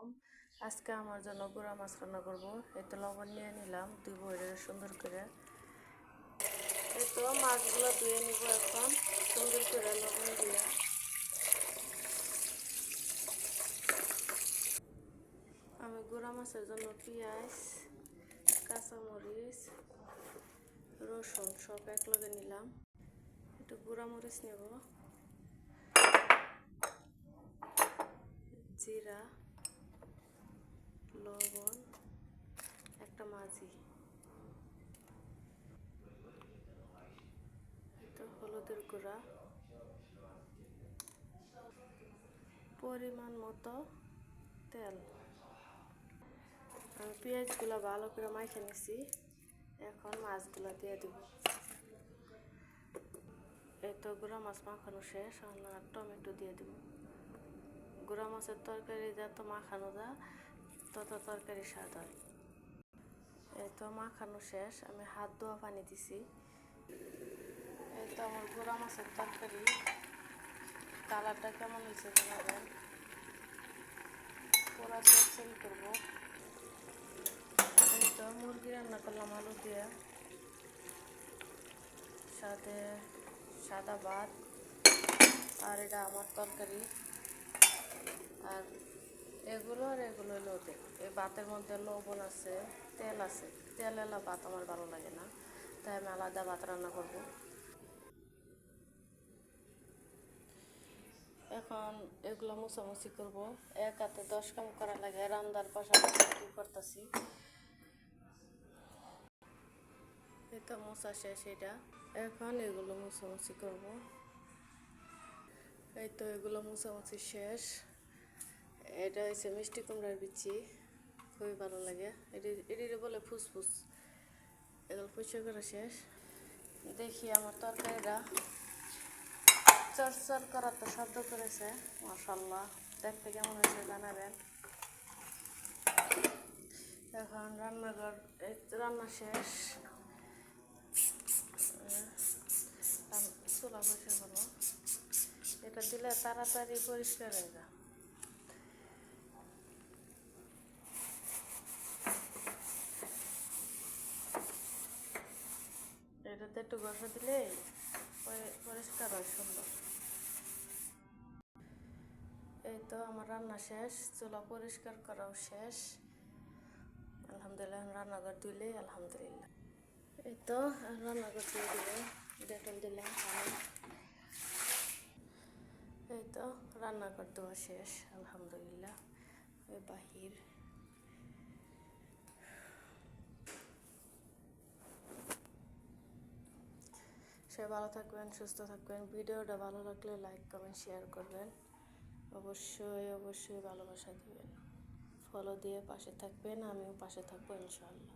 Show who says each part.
Speaker 1: আলাইকুম। আজকে আমার জন্য গুঁড়া মাছ রান্না করব। এই তো লবণ নিয়ে নিলাম দুই বইরে সুন্দর করে। এই তো মাছগুলো ধুয়ে নিব এখন, সুন্দর করে লবণ দিয়ে। আমি গুঁড়া মাছের জন্য পেঁয়াজ, কাঁচামরিচ, রসুন সব একলগে নিলাম। একটু গুঁড়া মরিচ নেব। জিরা লবণ মাঝি তো হলুদের গুঁড়া। পরিমাণ মতো তেল। আমি পেঁয়াজগুলো ভালো করে মাখে নিছি। এখন মাছগুলো দিয়ে দিব। এই তো গুঁড়া মাছ মাখানো শেষ, আর টমেটো দিয়ে দিব। গুঁড়া মাছের তরকারি যত মাখানো যায় তত তরকারি স্বাদ হয়। এই তো মাখানো শেষ, আমি হাত ধোয়া পানি দিছি। এই তো আমার গোড়া মাছের তরকারি। কালারটা কেমন হয়েছে জানাবেন? পুরা চচ্চড়ি করব। এই তো মুরগি রান্না করলাম আলু দিয়ে। সাথে সাদা ভাত। আর এটা আমার তরকারি। আর এগুলো আর এগুলো হলো ওদের এই ভাতের মধ্যে লবণ আছে, তেল আছে। তেল এলা ভাত আমার ভালো লাগে না, তাই আমি আলাদা ভাত রান্না করব। এখন এগুলো মুছামুছি করব। এক হাতে দশ কাম করা লাগে, রান্নার পাশাপাশি কি করতেছি? তো মোছা শেষ এটা। এখন এগুলো মুছামুছি করব। এই তো এগুলো মুছামুছি শেষ। এটা হচ্ছে মিষ্টি কুমড়ার বিচি। খুবই ভালো লাগে। এটি এটি বলে ফুসফুস। এগুলো পরিষ্কার করা শেষ। দেখি আমার তরকারিটা চরচর করার তো শব্দ করেছে মাসাল্লাহ দেখতে কেমন হয়েছে জানাবেন এখন রান্নাঘর রান্না শেষ। চুলা বসে হলো এটা দিলে তাড়াতাড়ি পরিষ্কার হয়ে যায়। একটু ঘষা দিলে পরিষ্কার হয় সুন্দর। এই তো আমার রান্না শেষ, চুলা পরিষ্কার করাও শেষ। আলহামদুলিল্লাহ, রান্নাঘর দিলে আলহামদুলিল্লাহ। এই তো রান্নাঘর দিয়ে দিলে, ডেটল দিলাম এই তো রান্নাঘর দেওয়া শেষ, আলহামদুলিল্লাহ। বাহির। সে ভালো থাকবেন, সুস্থ থাকবেন। ভিডিওটা ভালো লাগলে লাইক কমেন্ট শেয়ার করবেন। অবশ্যই অবশ্যই ভালোবাসা দিবেন। ফলো দিয়ে পাশে থাকবেন, আমিও পাশে থাকব ইনশাআল্লাহ।